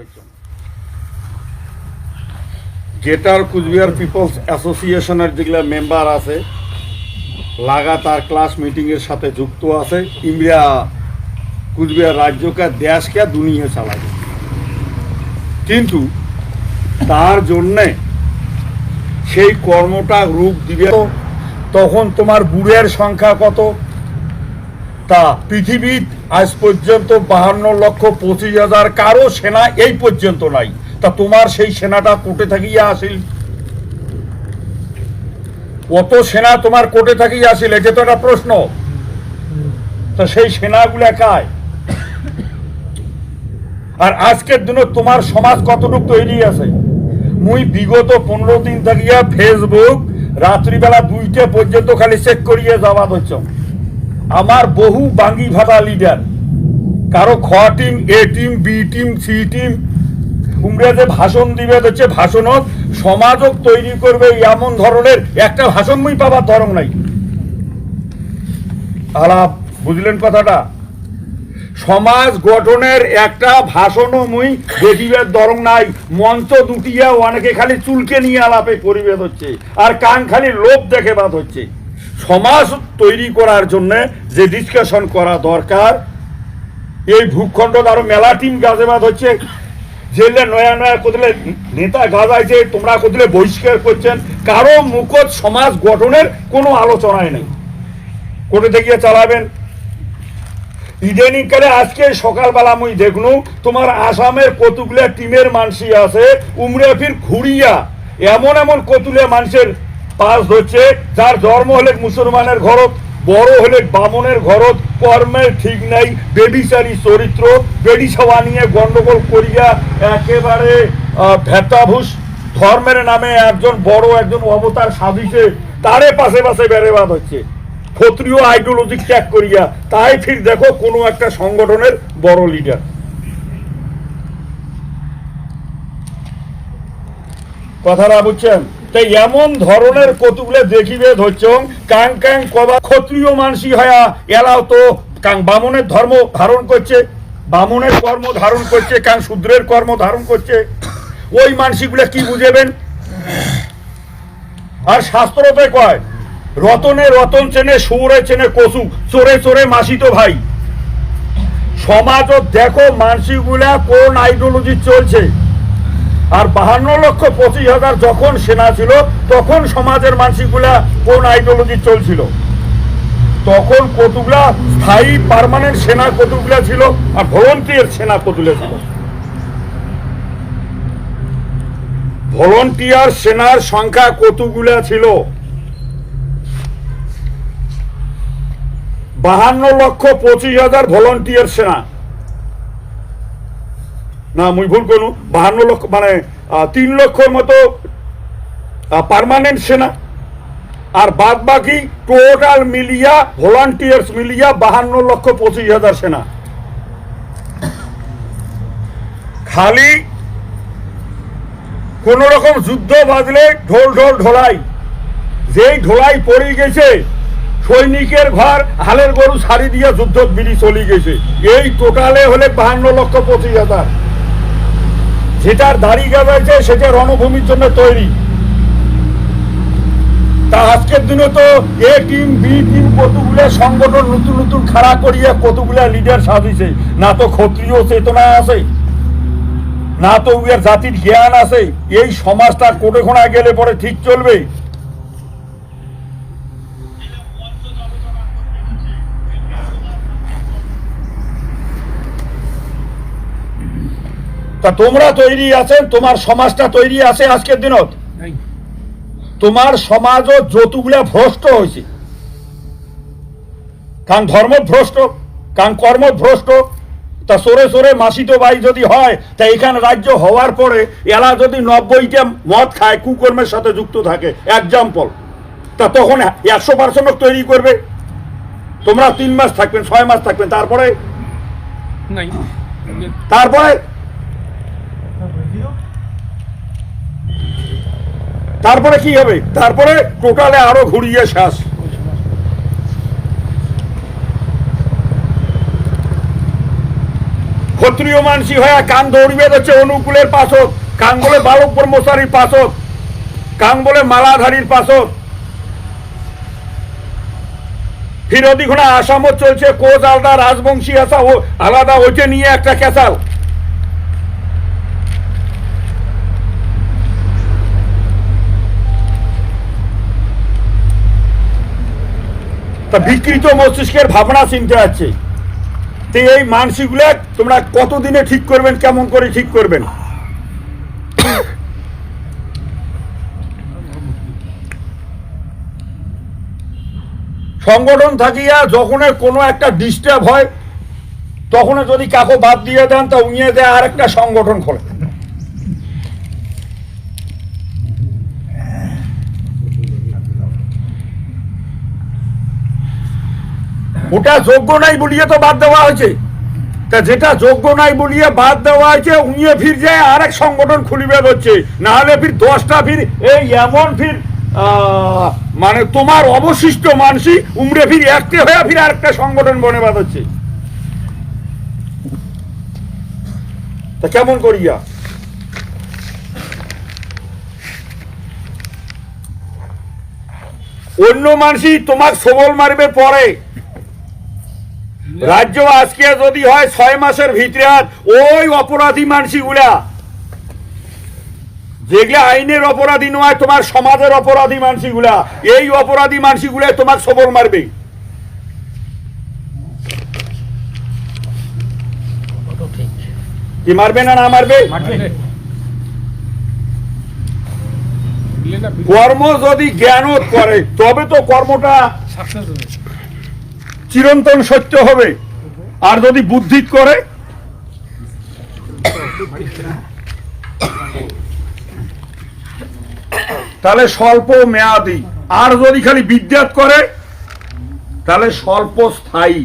হচ্ছে গেটার কুচবিহার পিপলস অ্যাসোসিয়েশনের যেগুলো মেম্বার আছে, লাগাতার ক্লাস মিটিংয়ের সাথে যুক্ত আছে। ইন্ডিয়া কুচবিহার রাজ্যকে, দেশকে, দুনিয়া চালায় কিন্তু তার জন্যে সেই কর্মটা রূপ দিবে। তখন তোমার বুড়ের সংখ্যা কত? তা পৃথিবীর আজ পর্যন্ত বাহান্ন লক্ষ পঁচিশ হাজার কারও সেনা এই পর্যন্ত নাই। তা তোমার সেই সেনাটা কোটে থাকিয়া আসিল? কত সেনা তোমার কোটে থাকিয়া আসিল? এটা তো একটা প্রশ্ন। তো সেই সেনাগুলা কায় আর আজকের দিনে তোমার সমাজ কতটুকু তৈরি আছে? মুই বিগত পনেরো দিন থাকিয়া ফেসবুক রাত্রিবেলা দুইটা পর্যন্ত খালি চেক করিয়ে যাওয়া হচ্ছে আমার বহু বাঙ্গি ভাতা লিডার। কারও খ team, A team, B team, C team, তোমরা যে ভাষণ দিবে হচ্ছে ভাষণত সমাজক তৈরি করবে এমন ধরনের একটা ভাষণ মুই পাবার ধরন নাই। আলাপ, বুঝলেন কথাটা? সমাজ গঠনের একটা ভাষণও মুই দরং নাই। মঞ্চ দুটিয়া অনেকে খালি চুলকে নিয়ে আলাপে পরিবেশ হচ্ছে, আর কান খালি লোভ দেখে বাদ হচ্ছে। সমাজ তৈরি করার জন্য যে ডিসকাশন করা দরকার, এই ভূখণ্ড আরও মেলা টিম গাছেবাদ হচ্ছে। জেলে নয়া নয়া কোথালে নেতা গাজাইছে, তোমরা কোথালে বহিষ্কার করছেন। কারও মুখত সমাজ গঠনের কোনো আলোচনায় নেই। কোটে থেকে চালাবেন। ইদানিং কালে আজকে সকালবেলা মুই দেখনু, তোমার আসামের কতগুলা টিমের মানসি আছে, উমরে ফির ঘুরিয়া এমন এমন কতুলে মানুষের পাস হচ্ছে যার জন্ম হলে মুসলমানের ঘরত। বড় হলে বামনের ঘরত কর্মের ঠিক নাই বেবিচারি চরিত্র বেডি সভা নিয়ে গন্ডগোল করিয়া একেবারে আহ, ভেতাভুস ধর্মের নামে একজন বড় একজন অবতার সাধিছে তারে পাশে পাশে বেড়েবাদ হচ্ছে। ক্ষত্রিয় আইডিওলজি ত্যাগ করিয়া তাই ফির দেখো কোনো একটা সংগঠনের বড় লিডার কথাটা বুঝছেন? তাই এমন ধরনের কতুগুলো দেখিবে ধরছ কাং কাং কবা ক্ষত্রিয় মানসি হয়া এলাও তো কাং বামনের ধর্ম ধারণ করছে, বামনের কর্ম ধারণ করছে, কাং শূদ্রের কর্ম ধারণ করছে। ওই মানসিকগুলো কি বুঝেবেন? আর শাস্ত্রতে কয়, রতনে রতন চেনে, সৌরে চেনে কসু, চোরে চোরে মাসিত ভাই। সমাজত দেখো মানসিগুলা কোন আইডিওলজি চলছে? আর বাহান্ন লক্ষ পঁচিশ হাজার যখন সেনা ছিল, তখন সমাজের মানসিকগুলা কোন আইডিওলজি চলছিল? তখন কতগুলা স্থায়ী পারমানেন্ট সেনা কতগুলা ছিল আর ভলন্টিয়ার সেনা কতগুলা ছিল? ভলন্টিয়ার সেনার সংখ্যা কতগুলা ছিল? বাহান্ন লক্ষ পঁচিশ হাজার ভলন্টিয়ার সেনা। না, মুই ভুল করলু বাহান্ন লক্ষ মানে তিন লক্ষর মতো পার্মানেন্ট সেনা। আর বাদ বাকি টোটাল মিলিয়া ভলান্টিয়ার্স মিলিয়া বাহান্ন লক্ষ পঁচিশ হাজার সেনা। খালি কোন রকম যুদ্ধ বাজলে ঢোল ঢোল ঢোলাই। যেই ঢোলাই পড়ে গেছে, সৈনিকের ঘর, হালের গরু সারি দিয়ে যুদ্ধ বিড়ি চলে গেছে। এই টোটালে হলে বাহান্ন লক্ষ পঁচিশ হাজার। যেটার দাড়ি গাজাইছে সেটা রণভূমির জন্য তৈরি। তা আজকের দিনে তো এ টিম, বি টিম কতগুলো সংগঠন নতুন নতুন খাড়া করিয়া কতগুলা লিডার সাজিছে? না তো ক্ষত্রিয় চেতনা আছে, না তো উয়ার জাতির জ্ঞান আছে। এই সমাজটা কোটে গেলে পরে ঠিক চলবে? তা তোমরা তৈরি আছেন তোমার সমাজটা তৈরি আছে আজকের দিনত? তোমার সমাজও যতগুলা ভ্রষ্ট হয়েছে। কারণ ধর্ম ভ্রষ্ট কারণ কর্ম ভ্রষ্ট তা সরে সরে মাসিত বাই যদি হয় তা এখানে রাজ্য হওয়ার পরে এরা যদি নব্বইটা মদ খায় কুকর্মের সাথে যুক্ত থাকে এক্সাম্পল তা তখন একশো পার্সেন্ট তৈরি করবে। তোমরা তিন মাস থাকবেন ছয় মাস থাকবেন তারপরে? তারপরে তারপরে কি হবে? তারপরে টোটালে আরও ঘুরিয়ে শ্বাস। ক্ষত্রিয় মানসি হয়ে কান দৌড়িবে হচ্ছে অনুকূলের পাশত কান বলে বালক ব্রহ্মচারীর পাশত কান বলে মালাধারীর পাশত ফিরোদি ঘোড়া আসামত চলছে, কোচ আলাদা রাজবংশী আসা ও আলাদা ওইটা নিয়ে একটা ক্যাসাল। তা বিকৃত মস্তিষ্কের ভাবনা চিনতে আছে। তো এই মানসিকগুলো তোমরা কতদিনে ঠিক করবেন, কেমন করে ঠিক করবেন? সংগঠন থাকিয়া যখন কোনো একটা ডিস্টার্ব হয়, তখন যদি কাকো বাদ দিয়ে দেন, তা উইয়ে দেয় আর একটা সংগঠন খোলে। ওটা যোগ্য নাই বলিয়ে তো বাদ দেওয়া হয়েছে। তা যেটা যোগ্য নাই বলিয়ে বাদ দেওয়া হয়েছে উইয়ে ফির যায় আর এক সংগঠন খুলিবে হচ্ছে না হলে ফির দশটা ফির, এই এমন ফির মানে তোমার অবশিষ্ট মানসি উমরে ফির একটে হয়ে ফির আরেকটা সংগঠন বনে বাদ হচ্ছে তা কেমন করিয়া? অন্য মানসি তোমার সবল মারবে পরে। রাজ্য আজকে যদি হয় ছয় মাসের ভিতরে ওই অপরাধী মানসিগুলা যেগুলা আইনের অপরাধী নয় তোমার সমাজের অপরাধী মানসিগুলা এই অপরাধী মানসিগুলা তোমার সবল মারবে। কি মারবে না না মারবে? কর্ম যদি জ্ঞান করে তবে তো কর্মটা চিরন্তন সত্য হবে। আর যদি বুদ্ধি করে, তাহলে স্বল্প মেয়াদি। আর যদি খালি বিদ্যাত করে, তাহলে স্বল্প স্থায়ী।